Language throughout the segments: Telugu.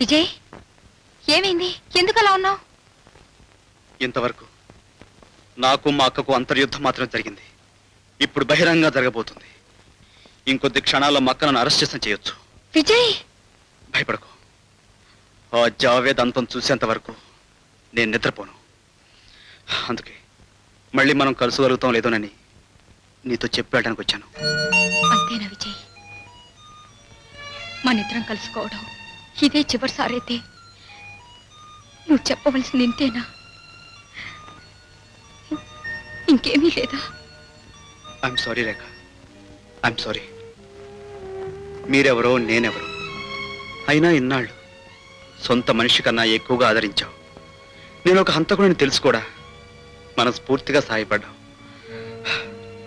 విజయ్ ఏమైంది? ఎందుకు అలా ఉన్నావు? ఇంతవరకు నాకు మా అక్కకు అంతర్యుద్ధం మాత్రమే జరిగింది. ఇప్పుడు బహిరంగంగా జరగబోతుంది. ఇంకొద్ది క్షణాల్లో మా అక్క నన్ను అరెస్ట్ చేసిన చేయొచ్చు. విజయ్! భయపడకు. ఆ జావేద్ అంతం చూసేంత వరకు నేను నిద్రపోను. అందుకే మళ్ళీ మనం కలుసుకోగలుగుతాం లేదోనని నీతో చెప్పేయడానికి వచ్చాను. అంతేనా విజయ్? మనిద్దరం కలుసుకోవడం ఇదే చివరిసారైతే. నువ్వు చెప్పవలసింది ఇంతేనా? ఇంకేమీ లేదా? I'm sorry Rekha I'm sorry మీరెవరో నేనెవరో. అయినా ఇన్నాళ్ళు సొంత మనిషి కన్నా ఎక్కువగా ఆదరించావు. నేను ఒక హంతకుడిని తెలుసు కూడా మనస్ఫూర్తిగా సహాయపడ్డావు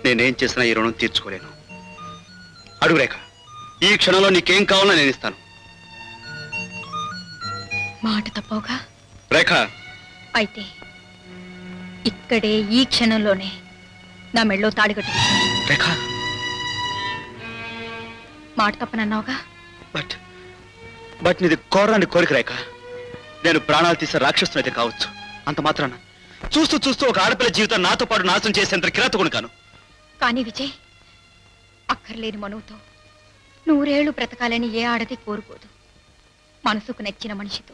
నేనేం చేసినా ఈ రుణం తీర్చుకోలేను. అడుగురేఖ ఈ క్షణంలో నీకేం కావాలో నేను ఇస్తాను. మాట తప్పవుగా? రేఖ. అయితే ఇక్కడే ఈ క్షణంలోనే నా మెళ్ళో తాడిగట్టు రేఖ. మాట తప్పనన్నావుగా? బట్ బట్ నీది కోరాని కోరిక రేఖ. నేను ప్రాణాలు తీసే రాక్షసునైతే కావచ్చు. అంత మాత్రాన. చూస్తూ చూస్తూ ఒక ఆడపిల్ల జీవితం నాతో పాటు నాశనం చేసేంత కిరాతకుని కాను. కానీ విజయ్ అక్కర్లేని మనువుతో నూరేళ్ళు బ్రతకాలని ఏ ఆడది కోరుకోదు. మనసుకు నచ్చిన మనిషితో.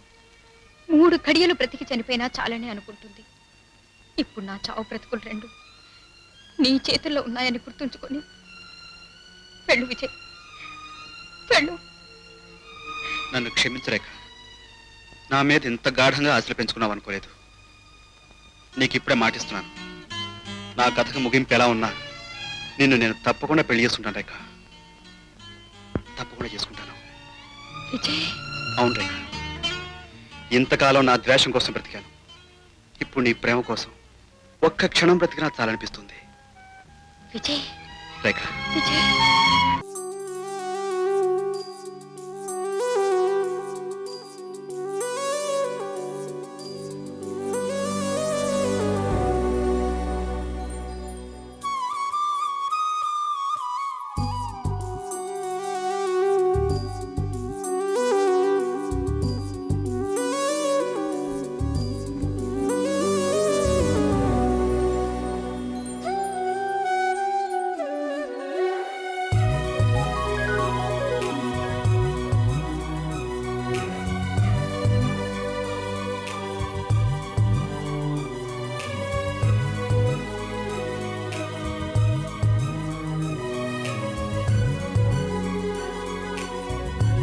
మూడు కడియలు బ్రతికి చనిపోయినా చాలని అనుకుంటుంది. ఇప్పుడు నా చావు బ్రతుకులు రెండు. నీ చేతుల్లో ఉన్నాయని గుర్తుంచుకొని వెళ్ళు విజయ్. వెళ్ళు. నన్ను క్షమించరేక నా మీద ఇంత గాఢంగా ఆశలు పెంచుకున్నావు అనుకోలేదు. నీకు ఇప్పుడే మాటిస్తున్నాను. నా కథకు ముగింపు ఎలా ఉన్నా నిన్ను నేను తప్పకుండా పెళ్ళి చేసుకుంటాను రేఖ. తప్పకుండా చేసుకుంటాను. అవును రేఖ. ఇంతకాలం నా ద్వేషం కోసం బ్రతికాను. ఇప్పుడు నీ ప్రేమ కోసం ఒక్క క్షణం బ్రతికినా చాలనిపిస్తుంది. విజయ్. రేఖ. విజయ్.